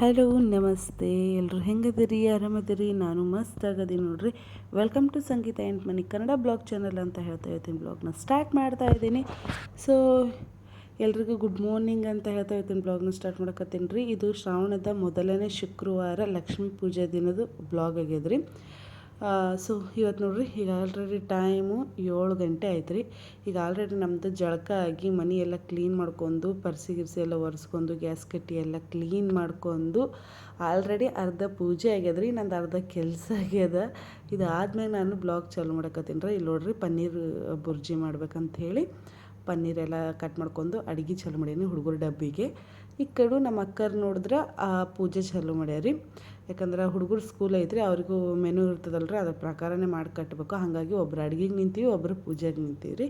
Hello, ನಮಸ್ತೆ. ಎಲ್ಲರೂ ಹೆಂಗದಿರಿ? ಆರಾಮದಿರಿ? ನಾನು ಮಸ್ತ್ ಆಗದಿ ನೋಡ್ರಿ. ವೆಲ್ಕಮ್ ಟು ಸಂಗೀತ ಎಂಟ್ ಮನಿ ಕನ್ನಡ ಬ್ಲಾಗ್ ಚಾನಲ್ ಅಂತ ಹೇಳ್ತಾ ಇರ್ತೀನಿ. ಬ್ಲಾಗ್ನ ಸ್ಟಾರ್ಟ್ ಮಾಡ್ತಾ ಇದ್ದೀನಿ. ಸೊ ಎಲ್ರಿಗೂ ಗುಡ್ ಮಾರ್ನಿಂಗ್ ಅಂತ ಹೇಳ್ತಾ ಇರ್ತೀನಿ. ಬ್ಲಾಗ್ನ ಸ್ಟಾರ್ಟ್ ಮಾಡಕತ್ತೀನಿ ರೀ. ಇದು ಶ್ರಾವಣದ ಮೊದಲನೇ ಶುಕ್ರವಾರ ಲಕ್ಷ್ಮೀ ಪೂಜೆ ದಿನದ ಬ್ಲಾಗ್ ಆಗ್ಯದ್ರಿ ಸೊ ಇವತ್ತು ನೋಡ್ರಿ, ಈಗ ಆಲ್ರೆಡಿ ಟೈಮು ಏಳು ಗಂಟೆ ಆಯ್ತು ರೀ ಈಗ ಆಲ್ರೆಡಿ ನಮ್ಮದು ಜಳಕ ಆಗಿ ಮನೆ ಎಲ್ಲ ಕ್ಲೀನ್ ಮಾಡ್ಕೊಂಡು, ಪರ್ಸಿ ಗಿರ್ಸಿ ಎಲ್ಲ ಒರೆಸ್ಕೊಂಡು ಗ್ಯಾಸ್ ಕಟ್ಟಿ ಎಲ್ಲ ಕ್ಲೀನ್ ಮಾಡ್ಕೊಂಡು ಆಲ್ರೆಡಿ ಅರ್ಧ ಪೂಜೆ ಆಗ್ಯದ ರೀ ನಂದು ಅರ್ಧ ಕೆಲಸ ಆಗ್ಯದ. ಇದಾದ್ಮೇಲೆ ನಾನು ಬ್ಲಾಗ್ ಚಾಲು ಮಾಡಕತ್ತೀನಿ ರೀ. ಇಲ್ಲಿ ನೋಡ್ರಿ, ಪನ್ನೀರ್ ಬುರ್ಜಿ ಮಾಡ್ಬೇಕಂತ ಹೇಳಿ ಪನ್ನೀರೆಲ್ಲ ಕಟ್ ಮಾಡ್ಕೊಂಡು ಅಡುಗೆ ಚಾಲು ಮಾಡೀನಿ ಹುಡುಗರು ಡಬ್ಬಿಗೆ. ಈ ಕಡೆ ನಮ್ಮ ಅಕ್ಕರು ನೋಡಿದ್ರೆ ಆ ಪೂಜೆ ಚಾಲು ಮಾಡ್ಯಾರಿ. ಯಾಕಂದ್ರೆ ಹುಡುಗರು ಸ್ಕೂಲ್ ಐತ್ರಿ, ಅವ್ರಿಗೂ ಮೆನು ಇರ್ತದಲ್ಲ ರೀ ಅದ್ರ ಪ್ರಕಾರನೇ ಮಾಡಿ ಕಟ್ಟಬೇಕು ಹಾಗಾಗಿ ಒಬ್ರು ಅಡುಗೆಗೆ ನಿಂತೀವಿ ಒಬ್ಬರು ಪೂಜೆಗೆ ನಿಂತೀವಿ ರೀ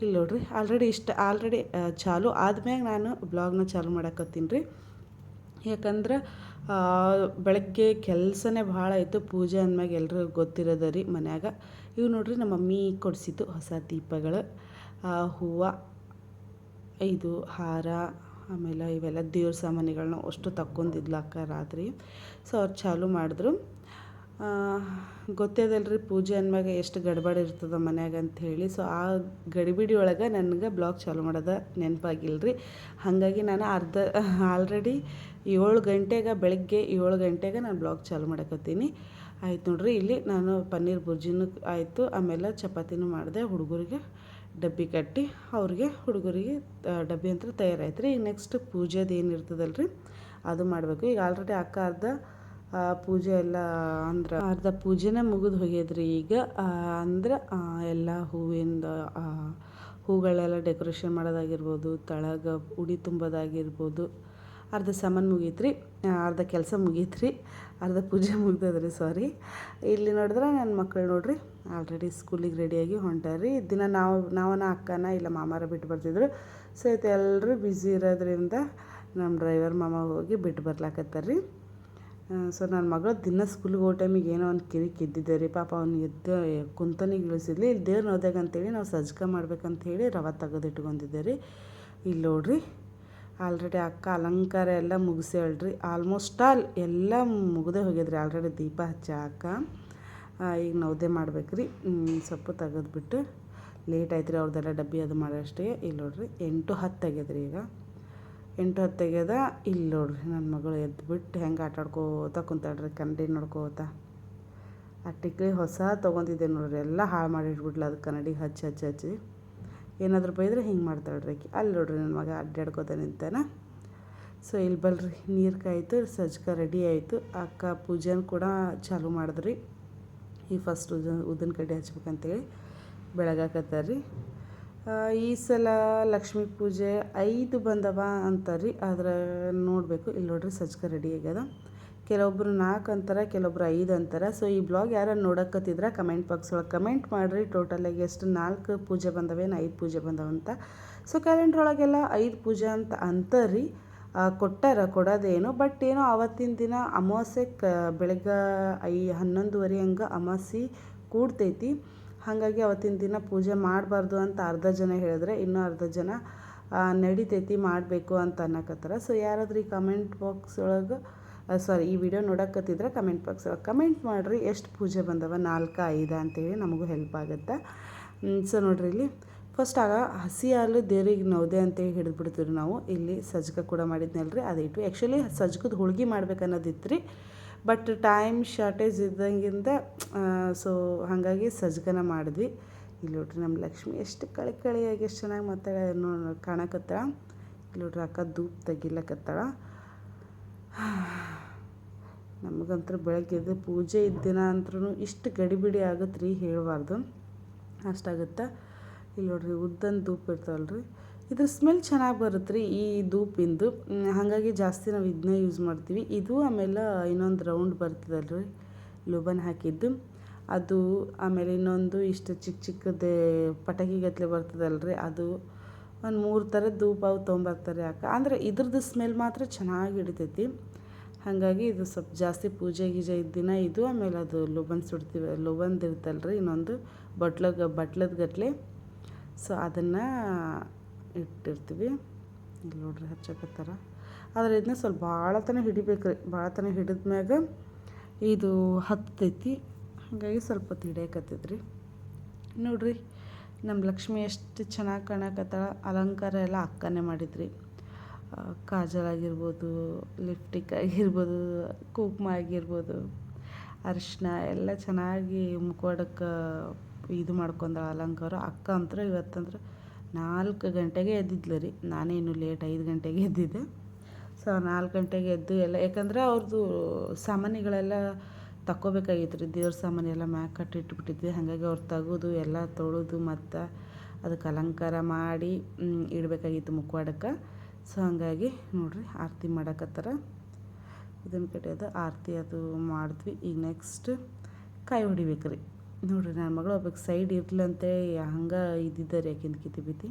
ಇಲ್ಲಿ ನೋಡ್ರಿ ಆಲ್ರೆಡಿ ಇಷ್ಟ ಆಲ್ರೆಡಿ ಚಾಲು ಆದ್ಮ್ಯಾಗ ನಾನು ಬ್ಲಾಗ್ನ ಚಾಲು ಮಾಡಕತ್ತೀನಿ ರೀ ಯಾಕಂದ್ರೆ ಬೆಳಗ್ಗೆ ಕೆಲಸನೇ ಭಾಳ ಆಯಿತು, ಪೂಜೆ ಅಂದಮ್ಯಾಗ ಎಲ್ಲರೂ ಗೊತ್ತಿರೋದ ರೀ ಮನ್ಯಾಗ. ಇವು ನೋಡ್ರಿ, ನಮ್ಮ ಮಮ್ಮಿ ಕೊಡಿಸಿದ್ದು ಹೊಸ ದೀಪಗಳು. ಹೂವು ಇದು ಹಾರ ಆಮೇಲೆ ಇವೆಲ್ಲ ದೇವ್ರ ಸಾಮಾನುಗಳನ್ನ ಅಷ್ಟು ತಕ್ಕೊಂಡಿದ್ಲು ಅಕ್ಕ ರಾತ್ರಿ. ಸೊ ಅವ್ರು ಚಾಲು ಮಾಡಿದ್ರು. ಗೊತ್ತೇದಲ್ರಿ ಪೂಜೆ ಅಂದ್ಮ್ಯಾಗ ಎಷ್ಟು ಗಡ್ಬಡಿ ಇರ್ತದೆ ಮನ್ಯಾಗ ಅಂತ ಹೇಳಿ ಸೊ ಆ ಗಡಿಬಿಡಿ ಒಳಗೆ ನನಗೆ ಬ್ಲಾಗ್ ಚಾಲು ಮಾಡೋದ ನೆನಪಾಗಿಲ್ರಿ. ಹಾಗಾಗಿ ನಾನು ಅರ್ಧ, ಆಲ್ರೆಡಿ ಏಳು ಗಂಟೆಗೆ, ಬೆಳಗ್ಗೆ ಏಳು ಗಂಟೆಗೆ ನಾನು ಬ್ಲಾಗ್ ಚಾಲು ಮಾಡಕತ್ತೀನಿ. ಆಯ್ತು ನೋಡ್ರಿ, ಇಲ್ಲಿ ನಾನು ಪನ್ನೀರ್ ಬುರ್ಜಿನೂ ಆಯಿತು, ಆಮೇಲೆ ಚಪಾತಿನೂ ಮಾಡಿದೆ, ಹುಡುಗರಿಗೆ ಡಬ್ಬಿ ಕಟ್ಟಿ, ಅವ್ರಿಗೆ ಹುಡುಗರಿಗೆ ಡಬ್ಬಿ ಅಂತ ತಯಾರಾಯ್ತು ರೀ ಈಗ ನೆಕ್ಸ್ಟ್ ಪೂಜೆದು ಏನು ಇರ್ತದಲ್ಲ ರೀ ಅದು ಮಾಡಬೇಕು. ಈಗ ಆಲ್ರೆಡಿ ಅಕ್ಕ ಅರ್ಧ ಪೂಜೆ ಎಲ್ಲ ಅಂದ್ರೆ ಅರ್ಧ ಪೂಜೆನೇ ಮುಗಿದು ಹೋಗ್ಯದ್ರಿ. ಈಗ ಅಂದ್ರೆ ಎಲ್ಲ ಹೂವಿಂದ ಹೂಗಳೆಲ್ಲ ಡೆಕೋರೇಷನ್ ಮಾಡೋದಾಗಿರ್ಬೋದು, ತಳಗ ಉಡಿ ತುಂಬೋದಾಗಿರ್ಬೋದು ಅರ್ಧ ಸಾಮಾನು ಮುಗೀತ್ರಿ ಅರ್ಧ ಕೆಲಸ ಮುಗೀತ್ರಿ, ಅರ್ಧ ಪೂಜೆ ಮುಗ್ದದ್ರಿ ಸಾರಿ ಇಲ್ಲಿ ನೋಡಿದ್ರೆ ನನ್ನ ಮಕ್ಕಳು ನೋಡ್ರಿ ಆಲ್ರೆಡಿ ಸ್ಕೂಲಿಗೆ ರೆಡಿಯಾಗಿ ಹೊಂಟಾರಿ. ದಿನ ನಾವು, ನಾವನ ಅಕ್ಕನ ಇಲ್ಲ ಮಾಮಾರ ಬಿಟ್ಟು ಬರ್ತಿದ್ರು. ಸೊ ಇದು ಎಲ್ಲರೂ ಬ್ಯುಸಿ ಇರೋದ್ರಿಂದ ನಮ್ಮ ಡ್ರೈವರ್ ಮಾಮ ಹೋಗಿ ಬಿಟ್ಟು ಬರ್ಲಾಕತ್ತಾರ ಸೊ ನನ್ನ ಮಗಳು ದಿನ ಸ್ಕೂಲಿಗೆ ಹೋಗೋ ಟೈಮಿಗೆ ಏನೋ ಒಂದು ಕಿರಿ ಕಿದ್ದಿದ್ದೆ ರೀ ಪಾಪ ಅವ್ನು ಎದ್ದು, ಕುಂತನಿಗೆ ಇಳಿಸಿದ್ಲಿ. ಇಲ್ಲಿ ದೇವ್ರನ್ನ ನೋದಾಗ ಅಂತೇಳಿ ನಾವು ಸಜ್ಕ ಮಾಡ್ಬೇಕಂತೇಳಿ ರವೆ ತೆಗೆದಿಟ್ಕೊಂಡಿದ್ದೆ ರೀ ಇಲ್ಲಿ ನೋಡ್ರಿ ಆಲ್ರೆಡಿ ಅಕ್ಕ ಅಲಂಕಾರ ಎಲ್ಲ ಮುಗಿಸ್ಯಾಳ್ರಿ. ಆಲ್ಮೋಸ್ಟ್ ಆಲ್ ಎಲ್ಲ ಮುಗ್ದೇ ಹೋಗ್ಯದ್ರಿ ಆಲ್ರೆಡಿ ದೀಪ ಹಚ್ಚಾಕ ಈಗ ನೌದೆ ಮಾಡ್ಬೇಕ್ರಿ. ಸೊಪ್ಪು ತೆಗೆದ್ಬಿಟ್ಟು ಲೇಟ್ ಆಯ್ತು ರೀ ಅವ್ರದ್ದೆಲ್ಲ ಡಬ್ಬಿ ಅದು ಮಾಡೋಷ್ಟೇ ಇಲ್ಲಿ ನೋಡ್ರಿ, ಎಂಟು ಹತ್ತು ತೆಗೆದ್ರಿ ಈಗ. ಎಂಟು ಹತ್ತು ತೆಗೆದ ಇಲ್ಲಿ ನೋಡ್ರಿ ನನ್ನ ಮಗಳು ಎದ್ದುಬಿಟ್ಟು ಹೆಂಗೆ ಆಟಾಡ್ಕೋತ ಕುಂತಾಳ್ರಿ ಕನ್ನಡಿ ನೋಡ್ಕೋತ. ಆ ಟಿಕ್ಲಿ ಹೊಸ ತೊಗೊಂಡಿದ್ದೆ ನೋಡ್ರಿ, ಎಲ್ಲ ಹಾಳು ಮಾಡಿಟ್ಬಿಟ್ಲ ಅದು ಕನ್ನಡಿಗೆ ಹಚ್ಚಿ ಹಚ್ಚಿ ಹಚ್ಚಿ. ಏನಾದರೂ ಬೈದ್ರೆ ಹಿಂಗೆ ಮಾಡ್ತಾಳ್ರಿ ಆಕೆ. ಅಲ್ಲಿ ನೋಡ್ರಿ ನನ್ನ ಮಗ ಅಡ್ಡಾಡ್ಕೋತ ನಿಂತಾನ. ಸೊ ಇಲ್ಲಿ ಬಲ್ರಿ ನೀರು ಕಾಯಿತು, ಸಜ್ಕ ರೆಡಿ ಆಯಿತು. ಅಕ್ಕ ಪೂಜೆನ ಕೂಡ ಚಾಲು ಮಾಡಿದ್ರಿ. ಈ ಫಸ್ಟ್ ಉದ್ದಿನ ಕಡ್ಡಿ ಹಚ್ಬೇಕಂತೇಳಿ ಬೆಳಗಾಕತ್ತಾರ್ರಿ ಈ ಸಲ ಲಕ್ಷ್ಮೀ ಪೂಜೆ ಐದು ಬಂದವ ಅಂತಾರ್ರಿ. ಆದ್ರೆ ನೋಡಬೇಕು, ಇಲ್ಲಿ ನೋಡ್ರಿ ಸಜ್ಕ ರೆಡಿ ಆಗ್ಯದ. ಕೆಲವೊಬ್ರು ನಾಲ್ಕು ಅಂತಾರೆ, ಕೆಲವೊಬ್ರು ಐದು ಅಂತಾರೆ. ಸೊ ಈ ಬ್ಲಾಗ್ ಯಾರು ನೋಡಕತ್ತಿದ್ರೆ ಕಮೆಂಟ್ ಬಾಕ್ಸ್ ಒಳಗೆ ಕಮೆಂಟ್ ಮಾಡಿರಿ. ಟೋಟಲಾಗಿ ಎಷ್ಟು? ನಾಲ್ಕು ಪೂಜೆ ಬಂದವೇನು ಐದು ಪೂಜೆ ಬಂದವಂತ ಸೊ ಕ್ಯಾಲೆಂಡ್ರ್ ಒಳಗೆಲ್ಲ ಐದು ಪೂಜೆ ಅಂತ ಅಂತರಿ. ಕೊಟ್ಟಾರ, ಕೊಡೋದೇನು ಬಟ್ ಏನೋ ಆವತ್ತಿನ ದಿನ ಅಮಾವಾಸ್ಯೆ ಕ, ಬೆಳಗ್ಗೆ ಐ, ಹನ್ನೊಂದುವರೆ ಹಂಗೆ ಅಮಾವಾಸ್ಯೆ ಕೂಡ್ತೈತಿ. ಹಾಗಾಗಿ ಅವತ್ತಿನ ದಿನ ಪೂಜೆ ಮಾಡಬಾರ್ದು ಅಂತ ಅರ್ಧ ಜನ ಹೇಳಿದ್ರೆ ಇನ್ನೂ ಅರ್ಧ ಜನ ನಡಿತೈತಿ ಮಾಡಬೇಕು ಅಂತ ಅನ್ನಕತ್ತಾರ. ಸೊ ಯಾರಾದ್ರೂ ಈ ಕಮೆಂಟ್ ಬಾಕ್ಸ್ ಒಳಗೆ ಸಾರಿ ಈ ವಿಡಿಯೋ ನೋಡಕತ್ತಿದ್ರೆ ಕಮೆಂಟ್ ಬಾಕ್ಸ್ ಕಮೆಂಟ್ ಮಾಡಿರಿ, ಎಷ್ಟು ಪೂಜೆ ಬಂದವ? ನಾಲ್ಕು, ಐದು ಅಂತೇಳಿ ನಮಗೂ ಹೆಲ್ಪ್ ಆಗುತ್ತೆ. ಸೊ ನೋಡ್ರಿ ಇಲ್ಲಿ. ಫಸ್ಟ್ ಆಗ ಹಸಿ ಹಾಲು ದೇವ್ರಿಗೆ ನೌದೆ ಅಂತೇಳಿ ಹಿಡಿದ್ಬಿಡ್ತೀವಿ ನಾವು. ಇಲ್ಲಿ ಸಜ್ಕ ಕೂಡ ಮಾಡಿದ್ನಲ್ರಿ ಅದಿಟ್ಟು ಆ್ಯಕ್ಚುಲಿ ಸಜ್ಕದ ಹೋಳ್ಗೆ ಮಾಡ್ಬೇಕನ್ನೋದಿತ್ತು ರೀ ಬಟ್ ಟೈಮ್ ಶಾರ್ಟೇಜ್ ಇದ್ದಂಗಿಂದ ಸೊ ಹಾಗಾಗಿ ಸಜ್ಗನ ಮಾಡಿದ್ವಿ. ಇಲ್ಲಿ ನೋಡ್ರಿ ನಮ್ಮ ಲಕ್ಷ್ಮಿ ಎಷ್ಟು ಕಳಿ ಕಳಿಯಾಗಿ, ಎಷ್ಟು ಚೆನ್ನಾಗಿ ಮಾತಾಡ ಕಾಣಕತ್ತಾಳ. ಇಲ್ಲಿ ನೋಡ್ರಿ ಅಕ್ಕ ಧೂಪ್ ತೆಗಿಲಕತ್ತಾಳ. ನಮಗಂತೂ ಬೆಳಗ್ಗೆ ಪೂಜೆ ಇದ್ದ ದಿನ ಅಂತೂ ಇಷ್ಟು ಗಡಿಬಿಡಿ ಆಗುತ್ತೆ ರೀ ಹೇಳಬಾರ್ದು. ಅಷ್ಟಾಗುತ್ತೆ? ಇಲ್ಲಿ ನೋಡ್ರಿ ಧೂಪ ಇರ್ತಾವಲ್ಲ ರೀ ಇದ್ರ ಸ್ಮೆಲ್ ಚೆನ್ನಾಗಿ ಬರುತ್ತೆ ರೀ ಈ ಧೂಪಿಂದು. ಹಾಗಾಗಿ ಜಾಸ್ತಿ ನಾವು ಇದನ್ನ ಯೂಸ್ ಮಾಡ್ತೀವಿ. ಇದು ಆಮೇಲೆ ಇನ್ನೊಂದು ರೌಂಡ್ ಬರ್ತದಲ್ರಿ ಲುಬನ್ ಹಾಕಿದ್ದು. ಅದು ಆಮೇಲೆ ಇನ್ನೊಂದು ಇಷ್ಟು ಚಿಕ್ಕ ಚಿಕ್ಕದೇ ಪಟಾಕಿ ಬರ್ತದಲ್ಲ ರೀ ಅದು ಒಂದು ಮೂರು ಥರ ಧೂಪ ಅವು ತೊಗೊಂಬರ್ತಾರೆ ಯಾಕೆ ಅಂದರೆ ಇದ್ರದ್ದು ಸ್ಮೆಲ್ ಮಾತ್ರ ಚೆನ್ನಾಗಿ ಹಿಡಿತೈತಿ. ಹಾಗಾಗಿ ಇದು ಸ್ವಲ್ಪ ಜಾಸ್ತಿ ಪೂಜೆ ಗೀಜೆ ಇದ್ದ ದಿನ ಇದು. ಆಮೇಲೆ ಅದು ಲುಬನ್ ಸುಡ್ತೀವಿ ಲುಬನ್ದು ರೀ ಇನ್ನೊಂದು ಬಟ್ಲಗ ಬಟ್ಲದ ಗಟ್ಲೆ. ಸೊ ಅದನ್ನು ಇಟ್ಟಿರ್ತೀವಿ. ಇಲ್ಲಿ ನೋಡ್ರಿ ಹಚ್ಚಕತ್ತಾರ. ಆದ್ರೆ ಇದನ್ನ ಸ್ವಲ್ಪ ಭಾಳ ತನಕ ಹಿಡಿಬೇಕು ರೀ ಭಾಳ ಹಿಡಿದ ಮ್ಯಾಗ ಇದು ಹತ್ತೈತಿ. ಹಾಗಾಗಿ ಸ್ವಲ್ಪ ಹೊತ್ತು ನೋಡಿರಿ ನಮ್ಮ ಲಕ್ಷ್ಮಿ ಎಷ್ಟು ಚೆನ್ನಾಗಿ ಕಾಣಕತ್ತಾಳ. ಅಲಂಕಾರ ಎಲ್ಲ ಅಕ್ಕನೇ ಮಾಡಿದ್ರಿ. ಕಾಜಲ್ ಆಗಿರ್ಬೋದು ಲಿಪ್ಟಿಕ್ ಆಗಿರ್ಬೋದು, ಕುಂಕುಮ ಆಗಿರ್ಬೋದು ಅರಿಶಿನ ಎಲ್ಲ ಚೆನ್ನಾಗಿ ಮುಖವಾಡಕ್ಕೆ ಇದು ಮಾಡ್ಕೊಂಡ ಅಲಂಕಾರ. ಅಕ್ಕ ಅಂತೂ ಇವತ್ತಂದ್ರೆ ನಾಲ್ಕು ಗಂಟೆಗೆ ಎದ್ದಿದ್ಲು ರೀ. ನಾನೇನು ಲೇಟ್ ಐದು ಗಂಟೆಗೆ ಎದ್ದಿದ್ದೆ. ಸೊ ನಾಲ್ಕು ಗಂಟೆಗೆ ಎದ್ದು ಎಲ್ಲ, ಯಾಕಂದ್ರೆ ಅವ್ರದ್ದು ಸಾಮಾನುಗಳೆಲ್ಲ ತಕ್ಕೋಬೇಕಾಗಿತ್ತು ರೀ. ದೇವ್ರ ಸಾಮಾನು ಎಲ್ಲ ಮ್ಯಾಗ ಕಟ್ಟಿಟ್ಬಿಟ್ಟಿದ್ವಿ. ಹಾಗಾಗಿ ಅವ್ರು ತೆಗೆದು, ಎಲ್ಲ ತೊಳೆದು ಮತ್ತು ಅದಕ್ಕೆ ಅಲಂಕಾರ ಮಾಡಿ ಇಡಬೇಕಾಗಿತ್ತು ಮುಖವಾಡಕ್ಕೆ ಸೊ ಹಂಗಾಗಿ ನೋಡಿರಿ ಆರತಿ ಮಾಡಕತ್ತಾರ. ಇದನ್ನು ಕಟ್ಟಿಯೋದು ಆರತಿ ಅದು ಮಾಡಿದ್ವಿ. ಈಗ ನೆಕ್ಸ್ಟ್ ಕಾಯಿ ಹೊಡಿಬೇಕು ರೀ ನೋಡಿರಿ ನನ್ನ ಮಗಳು ಒಬ್ಬಕ್ಕೆ ಸೈಡ್ ಇರ್ಲಂತೆ, ಹಂಗೆ ಇದ್ದಿದ್ದಾರೆ ಯಾಕಿಂದ ಕಿತಿ ಬಿತ್ತಿ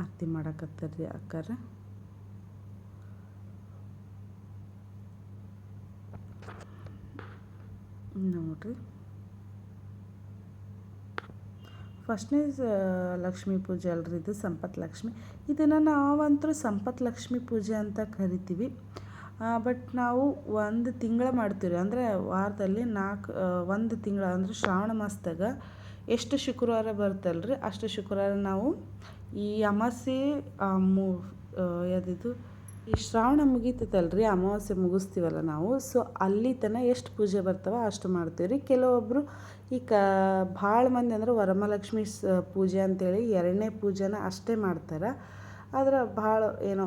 ಆರತಿ ಮಾಡಕತ್ತಾರ ರೀ ಅಕ್ಕಾರ. ನೋಡಿರಿ. ಫಸ್ಟ್ನೇ ಲಕ್ಷ್ಮೀ ಪೂಜೆ ಅಲ್ರಿ ಇದು ಸಂಪತ್ ಲಕ್ಷ್ಮಿ. ಇದನ್ನು ನಾವಂತೂ ಸಂಪತ್ ಲಕ್ಷ್ಮಿ ಪೂಜೆ ಅಂತ ಕರಿತೀವಿ. ಬಟ್ ನಾವು ಒಂದು ತಿಂಗಳ ಮಾಡ್ತೀವಿ ಅಂದರೆ ವಾರದಲ್ಲಿ ನಾಲ್ಕು ಒಂದು ತಿಂಗಳ, ಅಂದರೆ ಶ್ರಾವಣ ಮಾಸದಾಗ ಎಷ್ಟು ಶುಕ್ರವಾರ ಬರ್ತಲ್ರಿ ಅಷ್ಟು ಶುಕ್ರವಾರ ನಾವು ಈ ಅಮಾಸೆ ಮು ಯಾವ್ದಿದು? ಈ ಶ್ರಾವಣ ಮುಗೀತದಲ್ರಿ, ಅಮಾವಾಸ್ಯೆ ಮುಗಿಸ್ತೀವಲ್ಲ ನಾವು. ಸೊ ಅಲ್ಲಿ ತನಕ ಎಷ್ಟು ಪೂಜೆ ಬರ್ತಾವ ಅಷ್ಟು ಮಾಡ್ತೀವಿ ರೀ ಕೆಲವೊಬ್ಬರು ಈ ಕ, ಭಾಳ ಮಂದಿ ಅಂದ್ರೆ ವರಮಹಾಲಕ್ಷ್ಮಿ ಪೂಜೆ ಅಂತೇಳಿ ಎರಡನೇ ಪೂಜೆನ ಅಷ್ಟೇ ಮಾಡ್ತಾರೆ. ಆದ್ರೆ ಭಾಳ ಏನೋ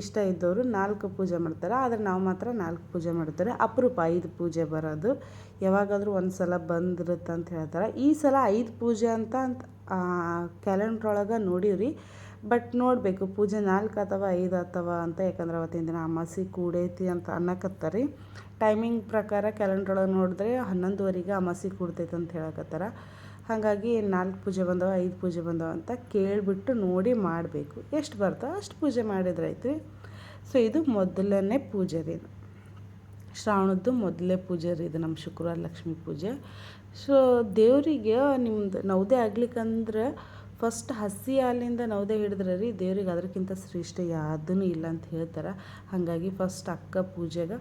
ಇಷ್ಟ ಇದ್ದವರು ನಾಲ್ಕು ಪೂಜೆ ಮಾಡ್ತಾರೆ. ಆದರೆ ನಾವು ಮಾತ್ರ ನಾಲ್ಕು ಪೂಜೆ ಮಾಡ್ತಾರೆ. ಅಪರೂಪ ಐದು ಪೂಜೆ ಬರೋದು. ಯಾವಾಗಾದರೂ ಒಂದು ಸಲ ಬಂದಿರುತ್ತೆ ಅಂತ ಹೇಳ್ತಾರೆ. ಈ ಸಲ ಐದು ಪೂಜೆ ಅಂತ ಅಂತ ಕ್ಯಾಲೆಂಡ್ರ್ ಒಳಗೆ ನೋಡೀವಿ ಬಟ್ ನೋಡಬೇಕು, ಪೂಜೆ ನಾಲ್ಕು ಅಥವಾ ಐದು ಅಥವಾ ಅಂತ, ಯಾಕಂದ್ರೆ ಅವತ್ತಿನ ದಿನ ಅಮಾಸಿ ಕೂಡೈತಿ ಅಂತ ಅನ್ನಕತ್ತಾರೆ. ಟೈಮಿಂಗ್ ಪ್ರಕಾರ ಕ್ಯಾಲೆಂಡ್ರ್ ಒಳಗೆ ನೋಡಿದ್ರೆ ಹನ್ನೊಂದುವರೆಗೆ ಅಮಾಸಿ ಕೂಡ್ತೈತೆ ಅಂತ ಹೇಳಕತ್ತಾರ. ಹಾಗಾಗಿ ನಾಲ್ಕು ಪೂಜೆ ಬಂದವ, ಐದು ಪೂಜೆ ಬಂದವ ಅಂತ ಕೇಳಿಬಿಟ್ಟು ನೋಡಿ ಮಾಡಬೇಕು. ಎಷ್ಟು ಬರ್ತಾವ? ಅಷ್ಟು ಪೂಜೆ ಮಾಡಿದ್ರೆ ಆಯ್ತು. ಸೊ ಇದು ಮೊದಲನೇ ಪೂಜೆ ರೀ ಶ್ರಾವಣದ್ದು ಮೊದಲೇ ಪೂಜೆ ರೀ ಇದು, ನಮ್ಮ ಶುಕ್ರವಾರ ಲಕ್ಷ್ಮೀ ಪೂಜೆ. ಸೊ ದೇವರಿಗೆ ನಿಮ್ದು ನವದೇ ಆಗ್ಲಿಕ್ಕಂದ್ರೆ ಫಸ್ಟ್ ಹಸಿ ಹಾಲಿಂದ ನವದೆ ಹಿಡಿದ್ರೆ ರೀ ದೇವ್ರಿಗೆ ಅದಕ್ಕಿಂತ ಶ್ರೇಷ್ಠ ಯಾವುದೂ ಇಲ್ಲ ಅಂತ ಹೇಳ್ತಾರೆ. ಹಾಗಾಗಿ ಫಸ್ಟ್ ಅಕ್ಕ ಪೂಜೆಗೆ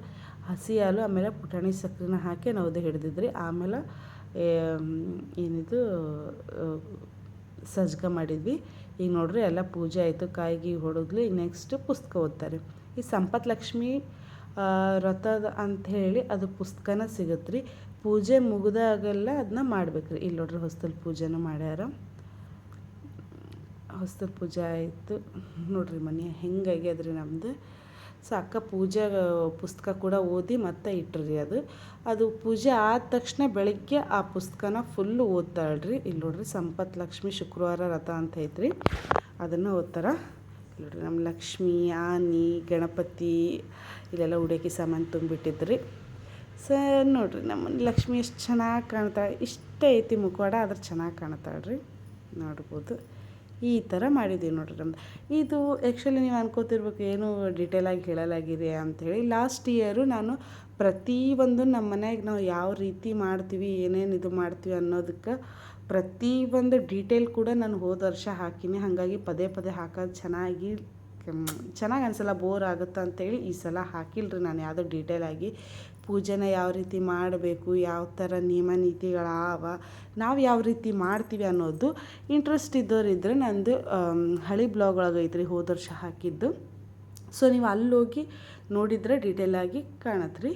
ಹಸಿ ಹಾಲು, ಆಮೇಲೆ ಪುಟಾಣಿ ಸಕ್ಕರೆನ ಹಾಕಿ ನವದೆ ಹಿಡಿದಿದ್ರಿ. ಆಮೇಲೆ ಏನಿದು ಸಜ್ಜಕ ಮಾಡಿದ್ವಿ. ಈಗ ನೋಡ್ರಿ ಎಲ್ಲ ಪೂಜೆ ಆಯಿತು, ಕಾಯಿಗೆ ಹೊಡೆದ್ಲಿ. ಈಗ ನೆಕ್ಸ್ಟ್ ಪುಸ್ತಕ ಓದ್ತಾರೆ. ಈ ಸಂಪತ್ ಲಕ್ಷ್ಮಿ ಅಂತ ಹೇಳಿ ಅದು ಪುಸ್ತಕನ ಸಿಗುತ್ತೆ ರೀ ಪೂಜೆ ಮುಗಿದಾಗೆಲ್ಲ ಅದನ್ನ ಮಾಡ್ಬೇಕು ರೀ ಇಲ್ಲಿ ನೋಡ್ರಿ ಹೊಸ್ತಲ್ಲಿ ಪೂಜೆನೂ ಮಾಡ್ಯಾರ. ಹೊಸ್ತು ಪೂಜೆ ಆಯಿತು. ನೋಡ್ರಿ ಮನೆ ಹೆಂಗಾಗ್ಯದ್ರಿ ನಮ್ಮದು ಸೊ ಅಕ್ಕ ಪೂಜೆ, ಪುಸ್ತಕ ಕೂಡ ಓದಿ ಮತ್ತೆ ಇಟ್ರಿ ಅದು. ಅದು ಪೂಜೆ ಆದ ತಕ್ಷಣ ಬೆಳಗ್ಗೆ ಆ ಪುಸ್ತಕನ ಫುಲ್ಲು ಓದ್ತಾಳ್ರಿ. ಇಲ್ಲಿ ನೋಡ್ರಿ ಸಂಪತ್ ಲಕ್ಷ್ಮಿ ಶುಕ್ರವಾರ ರಥ ಅಂತ ಐತ್ರಿ. ಅದನ್ನು ಓದ್ತಾರ. ನೋಡ್ರಿ ನಮ್ಮ ಲಕ್ಷ್ಮಿ, ಆನಿ, ಗಣಪತಿ, ಇಲ್ಲೆಲ್ಲ ಉಡೇಕಿ ಸಾಮಾನು ತುಂಬಿಟ್ಟಿದ್ರಿ ಸೊ ನೋಡ್ರಿ ನಮ್ಮ ಲಕ್ಷ್ಮಿ ಎಷ್ಟು ಚೆನ್ನಾಗಿ ಕಾಣ್ತಾಳೆ. ಇಷ್ಟ ಐತಿ ಮುಖವಾಡ, ಆದ್ರೆ ಚೆನ್ನಾಗಿ ಕಾಣ್ತಾಳ್ರಿ. ನೋಡ್ಬೋದು. ಈ ಥರ ಮಾಡಿದ್ದೀವಿ ನೋಡಿರಿ ನಮ್ದು. ಇದು ಆ್ಯಕ್ಚುಲಿ ನೀವು ಅನ್ಕೋತಿರ್ಬೇಕು ಏನು ಡಿಟೇಲಾಗಿ ಹೇಳಲಾಗಿದೆ ಅಂಥೇಳಿ ಲಾಸ್ಟ್ ಇಯರು ನಾನು ಪ್ರತಿಯೊಂದು ನಮ್ಮ ಮನೆಯಾಗ ನಾವು ಯಾವ ರೀತಿ ಮಾಡ್ತೀವಿ, ಏನೇನು ಇದು ಮಾಡ್ತೀವಿ ಅನ್ನೋದಕ್ಕೆ ಪ್ರತಿಯೊಂದು ಡೀಟೇಲ್ ಕೂಡ ನಾನು ಹೋದ ವರ್ಷ ಹಾಕಿನಿ. ಹಾಗಾಗಿ ಪದೇ ಪದೇ ಹಾಕೋದು ಚೆನ್ನಾಗಿ ಚೆನ್ನಾಗಿ ಅನಿಸಲ್ಲ ಬೋರ್ ಆಗುತ್ತೆ ಅಂತೇಳಿ ಈ ಸಲ ಹಾಕಿಲ್ಲ ರೀ ನಾನು ಯಾವುದೋ ಡೀಟೇಲಾಗಿ ಪೂಜೆನ ಯಾವ ರೀತಿ ಮಾಡಬೇಕು, ಯಾವ ಥರ ನಿಯಮ ನೀತಿಗಳಾವ, ನಾವು ಯಾವ ರೀತಿ ಮಾಡ್ತೀವಿ ಅನ್ನೋದು ಇಂಟ್ರೆಸ್ಟ್ ಇದ್ದವರಿದ್ದರೆ ನಂದು ಹಳಿ ಬ್ಲಾಗ್ ಒಳಗೆ ಐತ್ರಿ, ಹೋದ ವರ್ಷ ಹಾಕಿದ್ದು. ಸೊ ನೀವು ಅಲ್ಲೋಗಿ ನೋಡಿದರೆ ಡೀಟೇಲಾಗಿ ಆಗಿ ರೀ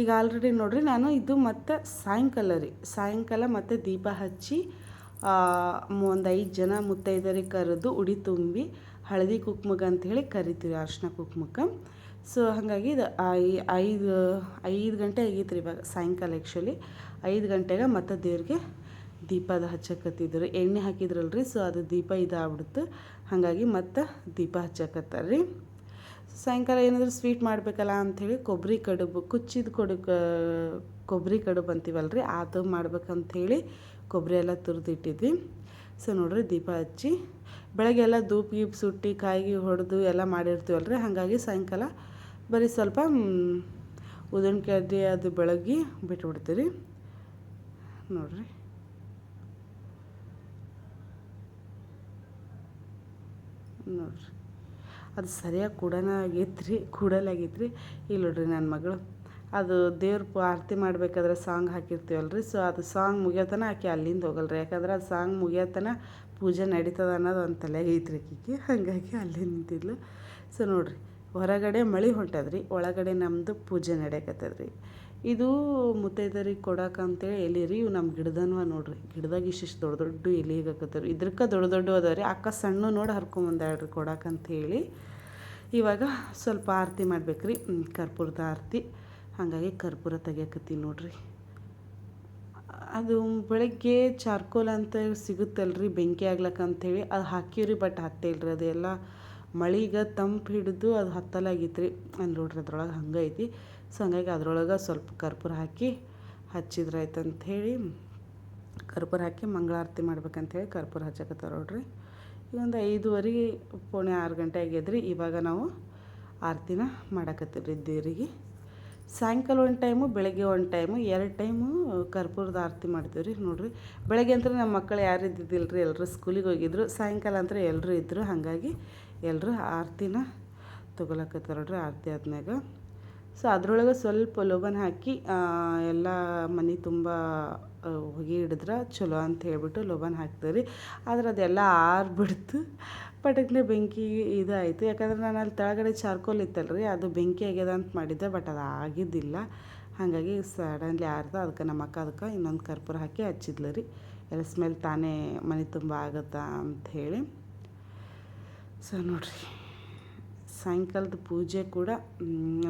ಈಗ ಆಲ್ರೆಡಿ ನೋಡಿರಿ, ನಾನು ಇದು ಮತ್ತು ಸಾಯಂಕಾಲ ರೀ. ಸಾಯಂಕಾಲ ಮತ್ತು ದೀಪ ಹಚ್ಚಿ ಒಂದು ಐದು ಜನ ಮುತ್ತೈದರಿಗೆ ಕರೆದು ಉಡಿ ತುಂಬಿ, ಹಳದಿ ಕುಂಕುಮಗೆ ಅಂತ ಹೇಳಿ ಕರಿತೀವಿ ಅರ್ಶಿನ ಕುಕ್ಮಕ್ಕೆ ಸೊ ಹಾಗಾಗಿ ಇದು ಐದು ಐದು ಗಂಟೆ ಆಗಿತ್ತು ರೀ ಇವಾಗ ಸಾಯಂಕಾಲ ಆ್ಯಕ್ಚುಲಿ ಐದು ಗಂಟೆಗೆ ಮತ್ತೆ ದೇವ್ರಿಗೆ ದೀಪದ ಹಚ್ಚಕತ್ತಿದ್ರು ಎಣ್ಣೆ ಹಾಕಿದ್ರಲ್ಲ ರೀ ಸೊ ಅದು ದೀಪ ಇದಾಗ್ಬಿಡ್ತು. ಹಾಗಾಗಿ ಮತ್ತೆ ದೀಪ ಹಚ್ಚಕತ್ತಾರೆ ರೀ ಸಾಯಂಕಾಲ ಏನಾದರೂ ಸ್ವೀಟ್ ಮಾಡಬೇಕಲ್ಲ ಅಂಥೇಳಿ ಕೊಬ್ಬರಿ ಕಡುಬು, ಕುಚ್ಚಿದ ಕೊಡು ಕೊಬ್ಬರಿ ಕಡುಬು ಅಂತೀವಲ್ಲ ರೀ ಅದು ಮಾಡ್ಬೇಕಂಥೇಳಿ ಕೊಬ್ಬರಿ ಎಲ್ಲ ತುರಿದಿಟ್ಟಿದ್ವಿ. ಸೊ ನೋಡ್ರಿ ದೀಪ ಹಚ್ಚಿ, ಬೆಳಗ್ಗೆ ಎಲ್ಲ ಧೂಪ್ ಗೀಪ್ ಸುಟ್ಟಿ, ಕಾಯಿಗೆ ಹೊಡೆದು ಎಲ್ಲ ಮಾಡಿರ್ತೀವಲ್ಲ ರೀ ಹಾಗಾಗಿ ಸಾಯಂಕಾಲ ಬರೀ ಸ್ವಲ್ಪ ಉದ್ದಿನ ಕಡ್ಡಿ ಅದು ಬೆಳಗ್ಗೆ ಬಿಟ್ಬಿಡ್ತೀರಿ. ನೋಡಿರಿ. ನೋಡಿರಿ. ಅದು ಸರಿಯಾಗಿ ಕೂಡನ ಆಗೈತೆ ರೀ ಕೂಡಲಾಗೈತೆ ರೀ ಇಲ್ಲಿ ನೋಡ್ರಿ ನನ್ನ ಮಗಳು. ಅದು ದೇವ್ರ ಆರತಿ ಮಾಡಬೇಕಾದ್ರೆ ಸಾಂಗ್ ಹಾಕಿರ್ತೀವಲ್ಲ ರೀ ಸೊ, ಅದು ಸಾಂಗ್ ಮುಗಿಯೋತನ ಆಕೆ ಅಲ್ಲಿಂದ ಹೋಗಲ್ರಿ. ಯಾಕಂದ್ರೆ ಅದು ಸಾಂಗ್ ಮುಗಿಯೋತನ ಪೂಜೆ ನಡೀತದ ಅನ್ನೋದು ಒಂದು ತಲೆಗೆ ಐತ್ರಿ ಆಕಿಗೆ. ಹಾಗಾಗಿ ಅಲ್ಲಿ ನಿಂತಿದ್ಲು. ಸೊ, ನೋಡಿರಿ. ಹೊರಗಡೆ ಮಳೆ ಹೊಂಟದ್ರಿ, ಒಳಗಡೆ ನಮ್ಮದು ಪೂಜೆ ನಡೆಯಕತ್ತದ್ರಿ. ಇದು ಮುತ್ತೈದರಿಗೆ ಕೊಡಕ್ಕೆ ಅಂತೇಳಿ ಎಲೆ ರೀ ಇವು ನಮ್ಮ ಗಿಡದನ್ವ ನೋಡ್ರಿ. ಗಿಡದಾಗ ಇಷ್ಟಿಷ್ಟು ದೊಡ್ಡ ದೊಡ್ಡ ಎಲೆ ಹಾಕತ್ತವ್ರಿ ಇದ್ರಕ್ಕೆ ದೊಡ್ಡ ದೊಡ್ಡ ಅದಾವ ರೀ ಅಕ್ಕ ಸಣ್ಣ ನೋಡಿ ಹರ್ಕೊಂಬಂದಾಳ್ರಿ ಕೊಡಕ್ಕಂತೇಳಿ ಇವಾಗ ಸ್ವಲ್ಪ ಆರತಿ ಮಾಡ್ಬೇಕ್ರಿ. ಕರ್ಪೂರದ ಆರತಿ. ಹಾಗಾಗಿ ಕರ್ಪೂರ ತೆಗಿಯಕತ್ತೀನಿ ನೋಡ್ರಿ. ಅದು ಬೆಳಗ್ಗೆ ಚಾರ್ಕೋಲ್ ಅಂತ ಸಿಗುತ್ತಲ್ರಿ, ಬೆಂಕಿ ಆಗ್ಲಕ್ಕಂಥೇಳಿ ಅದು ಹಾಕಿವ್ರಿ ಬಟ್ ಹತ್ತಿಲ್ರಿ ಅದೆಲ್ಲ. ಮಳಿಗೆ ತಂಪು ಹಿಡಿದು ಅದು ಹತ್ತಲಾಗಿತ್ತು ರೀ ಅಲ್ಲಿ ನೋಡ್ರಿ ಅದ್ರೊಳಗೆ ಹಂಗೆ ಐತಿ. ಸೊ ಹಂಗಾಗಿ ಅದ್ರೊಳಗೆ ಸ್ವಲ್ಪ ಕರ್ಪೂರ ಹಾಕಿ ಹಚ್ಚಿದ್ರಾಯ್ತು ಅಂಥೇಳಿ ಕರ್ಪೂರ ಹಾಕಿ ಮಂಗಳಾರತಿ ಮಾಡ್ಬೇಕಂತೇಳಿ ಕರ್ಪೂರ ಹಚ್ಚಕತ್ತಾರ ನೋಡ್ರಿ. ಈಗ ಒಂದು ಐದುವರೆಗೆ ಪೋಣೆ ಆರು ಗಂಟೆ ಆಗ್ಯದ್ರಿ. ಇವಾಗ ನಾವು ಆರತಿನ ಮಾಡಕತ್ತೀವಿ ರೀ ದೇವರಿಗೆ. ಸಾಯಂಕಾಲ ಒಂದು ಟೈಮು, ಬೆಳಗ್ಗೆ ಒಂದು ಟೈಮು, ಎರಡು ಟೈಮು ಕರ್ಪೂರದ ಆರತಿ ಮಾಡ್ತೀವಿ ರೀ ನೋಡಿರಿ. ಬೆಳಗ್ಗೆ ಅಂದ್ರೆ ನಮ್ಮ ಮಕ್ಕಳು ಯಾರು ಇದ್ದಿದ್ದಿಲ್ಲ ರೀ ಎಲ್ಲರೂ ಸ್ಕೂಲಿಗೆ ಹೋಗಿದ್ರು. ಸಾಯಂಕಾಲ ಅಂದ್ರೆ ಎಲ್ಲರೂ ಇದ್ದರು ಹಾಗಾಗಿ ಎಲ್ಲರೂ ಆರತಿನ ತೊಗೊಳಕತ್ತಾರ ನೋಡ್ರಿ, ಆರತಿ ಆದ್ಮ್ಯಾಗ. ಸೊ ಅದರೊಳಗೆ ಸ್ವಲ್ಪ ಲೋಬನ್ ಹಾಕಿ ಎಲ್ಲ ಮನೆ ತುಂಬ ಹೊಗೆ ಹಿಡಿದ್ರೆ ಚಲೋ ಅಂತ ಹೇಳ್ಬಿಟ್ಟು ಲೋಬನ್ ರೀ ಆದ್ರೆ ಅದೆಲ್ಲ ಆರ್ಬಿಡ್ತು ಪಟಕ್ನೆ ಬೆಂಕಿ ಇದಾಯಿತು ಯಾಕಂದ್ರೆ ನಾನು ಅಲ್ಲಿ ತೆಳಗಡೆ ಚಾರ್ಕೋಲ್ ಇತ್ತಲ್ಲ ರೀ ಅದು ಬೆಂಕಿ ಆಗ್ಯದ ಅಂತ ಮಾಡಿದ್ದೆ ಬಟ್ ಅದು ಆಗಿದ್ದಿಲ್ಲ. ಹಾಗಾಗಿ ಸಡನ್ಲಿ ಆರ್ದ ಅದಕ್ಕೆ ನಮ್ಮ ಅಕ್ಕ ಅದಕ್ಕೆ ಇನ್ನೊಂದು ಕರ್ಪೂರ ಹಾಕಿ ಹಚ್ಚಿದ್ಲು ರೀ. ಎಲ್ಲ ಸ್ಮೆಲ್ ತಾನೇ ಮನೆ ತುಂಬ ಆಗುತ್ತಾ ಅಂಥೇಳಿ ಸೊ ನೋಡಿರಿ. ಸಾಯಂಕಾಲದ ಪೂಜೆ ಕೂಡ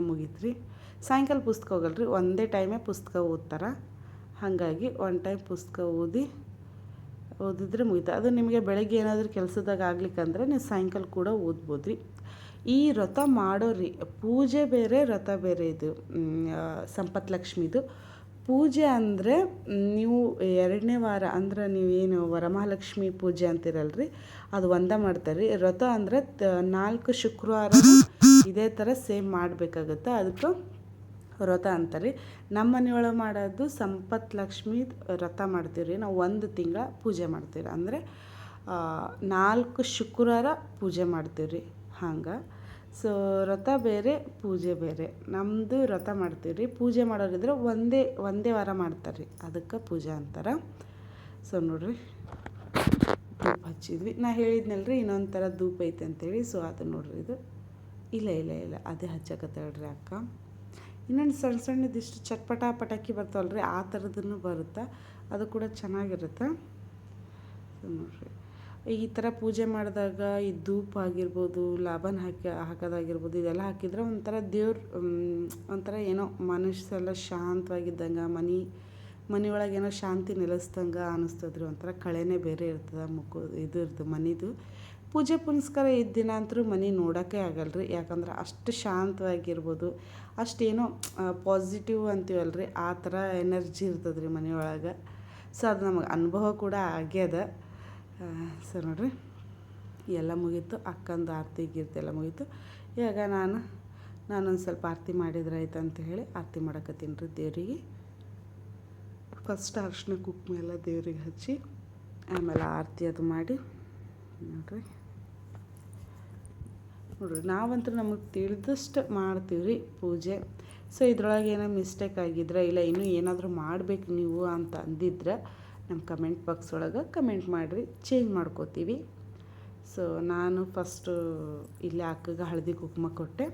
ಮುಗೀತ್ರಿ. ಸಾಯಂಕಾಲ ಪುಸ್ತಕ ಹೋಗಲ್ರಿ. ಒಂದೇ ಟೈಮೇ ಪುಸ್ತಕ ಓದ್ತಾರೆ. ಹಾಗಾಗಿ ಒನ್ ಟೈಮ್ ಪುಸ್ತಕ ಓದಿ, ಓದಿದ್ರೆ ಮುಗಿತು. ಅದು ನಿಮಗೆ ಬೆಳಗ್ಗೆ ಏನಾದರೂ ಕೆಲಸದಾಗ ಆಗ್ಲಿಕ್ಕಂದ್ರೆ ನೀವು ಸಾಯಂಕಾಲ ಕೂಡ ಓದ್ಬೋದು ರೀ ಈ ವ್ರತ ಮಾಡೋರಿ, ಪೂಜೆ ಬೇರೆ ವ್ರತ ಬೇರೆ ಇದು ಸಂಪತ್ ಲಕ್ಷ್ಮಿದು ಪೂಜೆ ಅಂದರೆ ನೀವು ಎರಡನೇ ವಾರ ಅಂದ್ರೆ ನೀವೇನು ವರಮಹಾಲಕ್ಷ್ಮಿ ಪೂಜೆ ಅಂತಿರಲ್ರಿ, ಅದು ಒಂದೇ ಮಾಡ್ತಾರೆ ರೀ ವ್ರತ ಅಂದರೆ ನಾಲ್ಕು ಶುಕ್ರವಾರ ಇದೇ ಥರ ಸೇಮ್ ಮಾಡಬೇಕಾಗುತ್ತೆ. ಅದಕ್ಕೆ ವ್ರತ ಅಂತಾರೆ ನಮ್ಮ ಮನೆಯೊಳಗೆ ಮಾಡೋದು ಸಂಪತ್ ಲಕ್ಷ್ಮಿ ವ್ರತ ಮಾಡ್ತೀವಿ ರೀ ನಾವು ಒಂದು ತಿಂಗಳ ಪೂಜೆ ಮಾಡ್ತೀವಿ ಅಂದರೆ ನಾಲ್ಕು ಶುಕ್ರವಾರ ಪೂಜೆ ಮಾಡ್ತೀವಿ ರೀ ಹಂಗೆ. ಸೊ ವ್ರತ ಬೇರೆ, ಪೂಜೆ ಬೇರೆ. ನಮ್ಮದು ವ್ರತ ಮಾಡ್ತೀವಿ ರೀ ಪೂಜೆ ಮಾಡೋರಿದ್ರೆ ಒಂದೇ ಒಂದೇ ವಾರ ಮಾಡ್ತಾರೆ ರೀ ಅದಕ್ಕೆ ಪೂಜೆ ಅಂತಾರೆ. ಸೊ ನೋಡಿರಿ. ಧೂಪ ಹಚ್ಚಿದ್ವಿ. ನಾ ಹೇಳಿದ್ನಲ್ರಿ, ಇನ್ನೊಂದು ಥರ ಧೂಪ ಐತೆ ಅಂತೇಳಿ. ಸೊ ಅದು ನೋಡ್ರಿ ಇದು. ಇಲ್ಲ ಇಲ್ಲ ಇಲ್ಲ. ಅದೇ ಹಚ್ಚಕತ್ತೇಳ್ರಿ ಅಕ್ಕ. ಇನ್ನೊಂದು ಸಣ್ಣ ಸಣ್ಣದಿಷ್ಟು ಚಟ್ಪಟ, ಪಟಾಕಿ ಬರ್ತಾವಲ್ಲ ರೀ ಆ ಥರದನ್ನು ಬರುತ್ತೆ? ಅದು ಕೂಡ ಚೆನ್ನಾಗಿರುತ್ತೆ? ನೋಡಿರಿ. ಈ ಥರ ಪೂಜೆ ಮಾಡಿದಾಗ ಈ ಧೂಪ ಆಗಿರ್ಬೋದು, ಲಾಭನ ಹಾಕಿ, ಹಾಕೋದಾಗಿರ್ಬೋದು, ಇದೆಲ್ಲ ಹಾಕಿದ್ರೆ ಒಂಥರ ದೇವ್ರ ಒಂಥರ ಏನೋ ಮನಸ್ಸೆಲ್ಲ ಶಾಂತವಾಗಿದ್ದಂಗೆ, ಮನೆ ಮನೆಯೊಳಗೆ ಏನೋ ಶಾಂತಿ ನೆಲೆಸ್ದಂಗೆ ಅನ್ನಿಸ್ತದ್ರಿ ಒಂಥರ ಕಳೆನೇ ಬೇರೆ ಇರ್ತದೆ ಮುಖ, ಇದು ಇರ್ತದೆ ಮನೆದು. ಪೂಜೆ ಪುನಸ್ಕಾರ ಇದ್ದ ದಿನ ಅಂತೂ ಮನೆ ನೋಡೋಕ್ಕೆ ಆಗಲ್ಲ ರೀ ಯಾಕಂದ್ರೆ ಅಷ್ಟು ಶಾಂತವಾಗಿರ್ಬೋದು ಅಷ್ಟೇನೋ ಪಾಸಿಟಿವ್ ಅಂತೀವಲ್ಲ ರೀ ಆ ಥರ ಎನರ್ಜಿ ಇರ್ತದ್ರಿ ಮನೆಯೊಳಗೆ. ಸೊ ಅದು ನಮಗೆ ಅನುಭವ ಕೂಡ ಆಗ್ಯದ. ಸೊ ನೋಡಿರಿ, ಎಲ್ಲ ಮುಗೀತು, ಅಕ್ಕಂದು ಆರತಿ ಗೀರ್ತಿ ಎಲ್ಲ ಮುಗೀತು. ಈಗ ನಾನು, ನಾನೊಂದು ಸ್ವಲ್ಪ ಆರತಿ ಮಾಡಿದ್ರೆ ಆಯ್ತು ಅಂತ ಹೇಳಿ ಆರತಿ ಮಾಡಕತ್ತೀನಿ ರೀ ದೇವರಿಗೆ. ಫಸ್ಟ್ ಅರ್ಶಿನ ಕುಕ್ಮ ಎಲ್ಲ ದೇವ್ರಿಗೆ ಹಚ್ಚಿ, ಆಮೇಲೆ ಆರತಿ ಅದು ಮಾಡಿ, ನೋಡಿರಿ. ನೋಡಿರಿ, ನಾವಂತೂ ನಮಗೆ ತಿಳಿದಷ್ಟು ಮಾಡ್ತೀವಿ ರೀ ಪೂಜೆ. ಸೊ ಇದ್ರೊಳಗೆ ಏನೋ ಮಿಸ್ಟೇಕ್ ಆಗಿದ್ರೆ, ಇಲ್ಲ ಇನ್ನೂ ಏನಾದರೂ ಮಾಡಬೇಕು ನೀವು ಅಂತ ಅಂದಿದ್ರೆ ನಮ್ಮ ಕಮೆಂಟ್ ಬಾಕ್ಸ್ ಒಳಗೆ ಕಮೆಂಟ್ ಮಾಡಿರಿ ಚೇಂಜ್ ಮಾಡ್ಕೋತೀವಿ. ಸೊ ನಾನು ಫಸ್ಟು ಇಲ್ಲಿ ಅಕ್ಕಗೆ ಹಳದಿ ಕುಂಕುಮ ಕೊಟ್ಟೆ.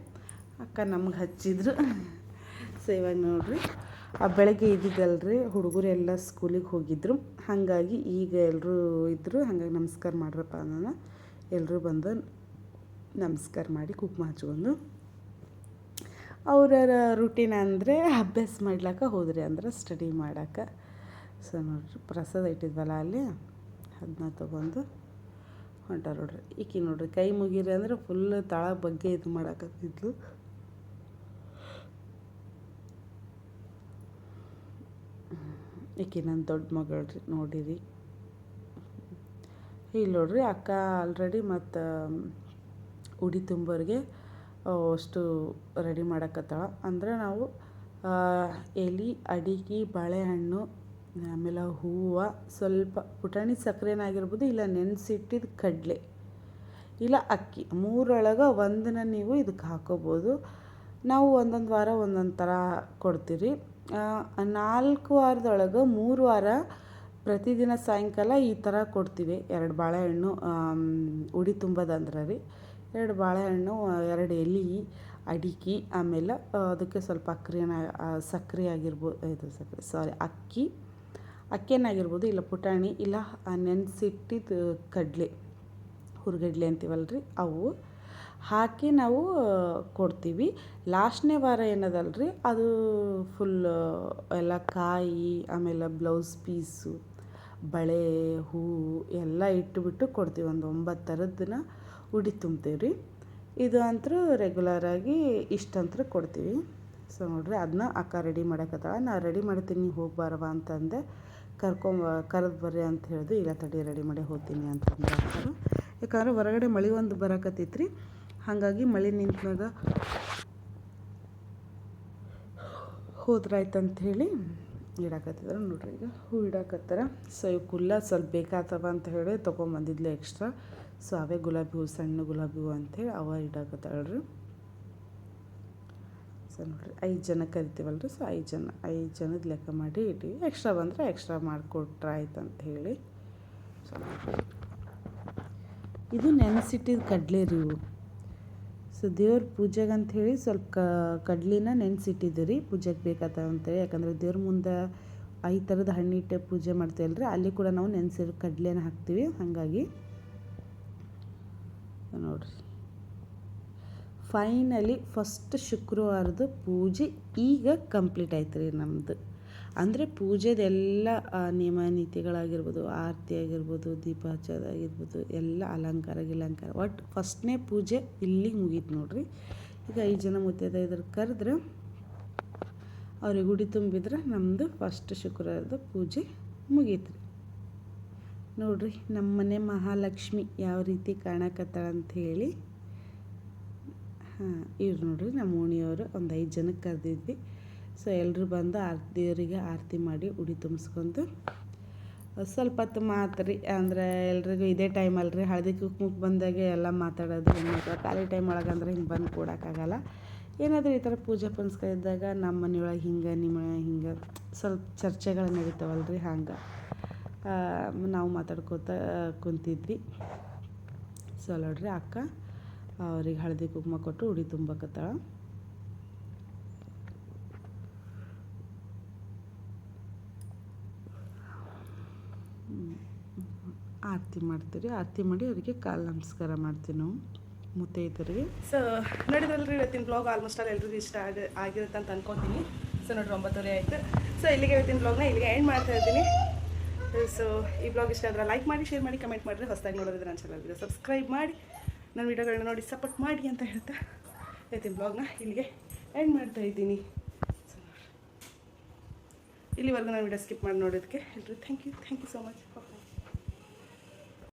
ಅಕ್ಕ ನಮ್ಗೆ ಹಚ್ಚಿದ್ರು. ಸೊ ಇವಾಗ ನೋಡಿರಿ, ಆ ಬೆಳಗ್ಗೆ ಇದ್ದಿದ್ದಲ್ರಿ ಹುಡುಗರೆಲ್ಲ ಸ್ಕೂಲಿಗೆ ಹೋಗಿದ್ರು. ಹಾಗಾಗಿ ಈಗ ಎಲ್ಲರೂ ಇದ್ದರು ಹಾಗಾಗಿ ನಮಸ್ಕಾರ ಮಾಡ್ರಪ್ಪ ನಾನು ಎಲ್ಲರೂ ಬಂದು ನಮಸ್ಕಾರ ಮಾಡಿ ಕುಂಕುಮ ಹಚ್ಕೊಂಡು. ಅವರ ರೂಟೀನ್ ಅಂದರೆ ಅಭ್ಯಾಸ ಮಾಡ್ಲಿಕ್ಕೆ ಹೋದ್ರಿ ಅಂದ್ರೆ ಸ್ಟಡಿ ಮಾಡೋಕೆ. ಸೊ ನೋಡ್ರಿ ಪ್ರಸಾದ ಇಟ್ಟಿದ್ವಲ್ಲ ಅಲ್ಲಿ? ಅದನ್ನ ತೊಗೊಂಡು ಹೊಂಟಾರ ನೋಡ್ರಿ. ಈಕಿ ನೋಡ್ರಿ, ಕೈ ಮುಗಿರಿ ಅಂದ್ರೆ ಫುಲ್ ತಳ ಬಗ್ಗೆ ಇದು ಮಾಡಕತ್ತಿದ್ಲು. ಈಕಿ ನನ್ನ ದೊಡ್ಡ ಮಗಳ್ರಿ ನೋಡಿರಿ. ಇಲ್ಲಿ ನೋಡ್ರಿ, ಅಕ್ಕ ಆಲ್ರೆಡಿ ಮತ್ತು ಉಡಿ ತುಂಬೋರಿಗೆ ಅಷ್ಟು ರೆಡಿ ಮಾಡಕತ್ತಾಳ. ಅಂದ್ರೆ ನಾವು ಎಲೆ ಅಡಿಕೆ ಬಾಳೆಹಣ್ಣು ಆಮೇಲೆ ಹೂವು ಸ್ವಲ್ಪ ಪುಟಾಣಿ ಸಕ್ಕರೆನಾಗಿರ್ಬೋದು, ಇಲ್ಲ ನೆನೆಸಿಟ್ಟಿದ್ದು ಕಡಲೆ, ಇಲ್ಲ ಅಕ್ಕಿ, ಮೂರೊಳಗೆ ಒಂದನ್ನ ನೀವು ಇದಕ್ಕೆ ಹಾಕೋಬೋದು. ನಾವು ಒಂದೊಂದು ವಾರ ಒಂದೊಂದು ಥರ ಕೊಡ್ತೀರಿ. ನಾಲ್ಕು ವಾರದೊಳಗೆ ಮೂರು ವಾರ ಪ್ರತಿದಿನ ಸಾಯಂಕಾಲ ಈ ಥರ ಕೊಡ್ತೀವಿ. ಎರಡು ಬಾಳೆಹಣ್ಣು ಉಡಿ ತುಂಬೋದಂದ್ರೆ ರೀ. ಎರಡು ಬಾಳೆಹಣ್ಣು, ಎರಡು ಎಲೆ, ಅಡಿಕೆ, ಆಮೇಲೆ ಅದಕ್ಕೆ ಸ್ವಲ್ಪ ಅಕ್ರಿನ ಸಕ್ಕರೆ ಆಗಿರ್ಬೋದು ಇದು ಸಕ್ಕರೆ ಸಾರಿ ಅಕ್ಕಿ. ಅಕ್ಕಿಯನ್ನಾಗಿರ್ಬೋದು, ಇಲ್ಲ ಪುಟಾಣಿ, ಇಲ್ಲ ನೆನೆಸಿಟ್ಟಿದ್ದು ಕಡಲೆ, ಹುರ್ಗಡ್ಲೆ ಅಂತೀವಲ್ಲ ರೀ ಅವು ಹಾಕಿ ನಾವು ಕೊಡ್ತೀವಿ. ಲಾಸ್ಟ್ನೇ ವಾರ ಏನದಲ್ಲ ರೀ ಅದು ಫುಲ್ ಎಲ್ಲ ಕಾಯಿ, ಆಮೇಲೆ ಬ್ಲೌಸ್ ಪೀಸು ಬಳೆ ಹೂವು ಎಲ್ಲ ಇಟ್ಟುಬಿಟ್ಟು ಕೊಡ್ತೀವಿ. ಒಂದು ಒಂಬತ್ತು ಥರದ್ದನ್ನ ಉಡಿ ತುಂಬ್ತೀವಿ ರೀ ಇದು ಅಂತೂ ರೆಗ್ಯುಲರಾಗಿ ಇಷ್ಟಂತೂ ಕೊಡ್ತೀವಿ. ಸೊ ನೋಡಿರಿ ಅದನ್ನ ಅಕ್ಕ ರೆಡಿ ಮಾಡಕತ್ತಾಳ. ನಾ ರೆಡಿ ಮಾಡ್ತೀನಿ ಹೋಗಿ ಬಾರವ ಅಂತಂದೆ. ಕರ್ಕೊಂಬ, ಕರೆದು ಬರ್ರಿ ಅಂತ ಹೇಳಿದ್ರು. ಇಲ್ಲ ತಡಿ, ರೆಡಿ ಮಾಡಿ ಹೋಗ್ತೀನಿ ಅಂತಂದು ಅಕ್ಕರು ಯಾಕಂದ್ರೆ ಹೊರಗಡೆ ಮಳೆ ಒಂದು ಬರಕತ್ತೈತ್ರಿ. ರೀ ಹಾಗಾಗಿ ಮಳೆ ನಿಂತಾಗ ಹೋದ್ರಾಯ್ತು ಅಂತ ಹೇಳಿ ಇಡಾಕತ್ತಿದ್ರು. ನೋಡ್ರಿ ಈಗ ಹೂ ಇಡಾಕತ್ತಾರ. ಸೊ ಇವು ಕುಲ್ಲ ಸ್ವಲ್ಪ ಬೇಕಾತವ ಅಂತ ಹೇಳಿ ತೊಗೊಂಬಂದಿದ್ಲು ಎಕ್ಸ್ಟ್ರಾ. ಸೊ ಅವೇ ಗುಲಾಬಿ ಹೂ, ಸಣ್ಣ ಗುಲಾಬಿ ಹೂ ಅಂಥೇಳಿ ಅವ ಇಡಾಕತ್ತಾಳ್ರಿ. ನೋಡಿರಿ. ಐದು ಜನ ಕರಿತೀವಲ್ಲ ರೀ ಸೊ ಐದು ಜನ, ಐದು ಜನದ ಲೆಕ್ಕ ಮಾಡಿ ಇಟ್ಟಿವಿ ಎಕ್ಸ್ಟ್ರಾ ಬಂದರೆ ಎಕ್ಸ್ಟ್ರಾ ಮಾಡಿಕೊಟ್ರೆ ಆಯ್ತು ಅಂತ ಹೇಳಿ ಸೊ ಇದು ನೆನೆಸಿಟ್ಟಿದ ಕಡಲೆ ರೀ ಇವು. ಸೊ ದೇವ್ರ ಪೂಜೆಗೆ ಅಂಥೇಳಿ ಸ್ವಲ್ಪ ಕ ಕಡ್ಲಿನ ನೆನೆಸಿಟ್ಟಿದ್ದು ರೀ. ಪೂಜೆಗೆ ಬೇಕಾಗ್ತಾವ ಅಂತೇಳಿ ಯಾಕಂದ್ರೆ ದೇವ್ರ ಮುಂದೆ ಐದು ಥರದ ಹಣ್ಣಿಟ್ಟೆ ಪೂಜೆ ಮಾಡ್ತೇವಲ್ಲ ರೀ ಅಲ್ಲಿ ಕೂಡ ನಾವು ನೆನೆಸಿರೋ ಕಡಲೆನ ಹಾಕ್ತೀವಿ. ಹಾಗಾಗಿ, ನೋಡ್ರಿ. ಫೈನಲಿ ಫಸ್ಟ್ ಶುಕ್ರವಾರದ ಪೂಜೆ ಈಗ ಕಂಪ್ಲೀಟ್ ಆಯ್ತು ರೀ ನಮ್ಮದು ಅಂದರೆ ಪೂಜೆದೆಲ್ಲ ನಿಯಮ ನೀತಿಗಳಾಗಿರ್ಬೋದು, ಆರತಿ ಆಗಿರ್ಬೋದು ದೀಪ ಹಚ್ಚೋದಾಗಿರ್ಬೋದು ಎಲ್ಲ ಅಲಂಕಾರ, ಗಿಲಂಕಾರ. ಒಟ್ಟು ಫಸ್ಟ್ನೇ ಪೂಜೆ ಇಲ್ಲಿ ಮುಗೀತು ನೋಡ್ರಿ. ಈಗ ಐದು ಜನ ಮುತ್ತೈದೈದರು ಕರೆದ್ರೆ ಅವ್ರಿಗೆ ಗುಡಿ ತುಂಬಿದ್ರೆ ನಮ್ಮದು ಫಸ್ಟ್ ಶುಕ್ರವಾರದ ಪೂಜೆ ಮುಗೀತು ರೀ. ನೋಡ್ರಿ ನಮ್ಮ ಮನೆ ಮಹಾಲಕ್ಷ್ಮಿ ಯಾವ ರೀತಿ ಕಾಣಕತ್ತಾಳ ಅಂತ ಹೇಳಿ. ಹಾಂ, ಇವ್ರು ನೋಡ್ರಿ ನಮ್ಮ ಓಣಿಯವರು ಒಂದು ಐದು ಜನಕ್ಕೆ ಕರೆದಿದ್ವಿ. ಸೊ ಎಲ್ಲರೂ ಬಂದು ಆರತಿ ದೇವರಿಗೆ ಆರತಿ ಮಾಡಿ ಉಡಿ ತುಂಬಿಸ್ಕೊಂಡು ಸ್ವಲ್ಪ ಹೊತ್ತು ಮಾತ್ರಿ. ಅಂದರೆ ಎಲ್ರಿಗೂ ಇದೇ ಟೈಮ್ ರೀ ಹಳದಿ ಕುಕ್ಮುಕ್ ಬಂದಾಗ ಎಲ್ಲ ಮಾತಾಡೋದು ಹೆಣ್ಮಕ್ಳು ಖಾಲಿ ಟೈಮ್ ಒಳಗಂದ್ರೆ ಹಿಂಗೆ ಬಂದು ಕೊಡೋಕ್ಕಾಗಲ್ಲ. ಏನಾದರೂ ಈ ಥರ ಪೂಜೆ ಪುನಸ್ಕಾರ ಇದ್ದಾಗ ನಮ್ಮ ಮನೆಯೊಳಗೆ ಹಿಂಗೆ, ನಿಮ್ಮ ಹಿಂಗೆ, ಸ್ವಲ್ಪ ಚರ್ಚೆಗಳು ನಡೀತಾವಲ್ಲ ರೀ ಹಂಗೆ ನಾವು ಮಾತಾಡ್ಕೋತ ಕುಂತಿದ್ವಿ. ಸೊ ನೋಡ್ರಿ ಅಕ್ಕ. ಅವ್ರಿಗೆ ಹಳದಿ ಕುಂಕುಮ ಕೊಟ್ಟು ಉಡಿ ತುಂಬಕತ್ತಾಳ. ಆರತಿ ಮಾಡ್ತೀವಿ ಆರತಿ ಮಾಡಿ ಅವರಿಗೆ ಕಾಲು ನಮಸ್ಕಾರ ಮಾಡ್ತೀವಿ ನಾವು. ಮುತ್ತೈದರಿಗೆ ಸೊ ನೋಡಿದ್ರಲ್ರಿ ಇವತ್ತಿನ ಬ್ಲಾಗ್ ಆಲ್ಮೋಸ್ಟ್ ಆಲ್ ಎಲ್ರಿಗೂ ಇಷ್ಟ ಆಗಿ, ಆಗಿರುತ್ತೆ ಅಂತ ಅನ್ಕೋತೀನಿ. ಸೊ ನೋಡ್ರಿ ಒಂಬತ್ತುವರೆ ಆಯಿತು. ಸೊ ಇಲ್ಲಿಗೆ ಇವತ್ತಿನ ಬ್ಲಾಗ್ನ ಇಲ್ಲಿಗೆ ಎಂಡ್ ಮಾಡ್ತಾ ಇದ್ದೀನಿ. ಸೊ ಈ ಬ್ಲಾಗ್ ಇಷ್ಟ ಆದರೆ ಲೈಕ್ ಮಾಡಿ ಶೇರ್ ಮಾಡಿ ಕಮೆಂಟ್ ಮಾಡಿರಿ. ಹೊಸದಾಗಿ ನೋಡೋದ್ರೆ ನನ್ನ ಚಾನಲ್ಗೆ ಸಬ್ಸ್ಕ್ರೈಬ್ ಮಾಡಿ. ನನ್ನ ವೀಡಿಯೋಗಳನ್ನ ನೋಡಿ ಸಪೋರ್ಟ್ ಮಾಡಿ ಅಂತ ಹೇಳ್ತಾ ಹೇಳ್ತೀನಿ ಬ್ಲಾಗ್ನ ಇಲ್ಲಿಗೆ ಎಂಡ್ ಮಾಡ್ತಾ ಇದ್ದೀನಿ. ಇಲ್ಲಿವರೆಗೂ ನಾನು ವಿಡಿಯೋ ಸ್ಕಿಪ್ ಮಾಡಿ ನೋಡೋದಕ್ಕೆ ಎಲ್ಲರೂ thank you thank you so much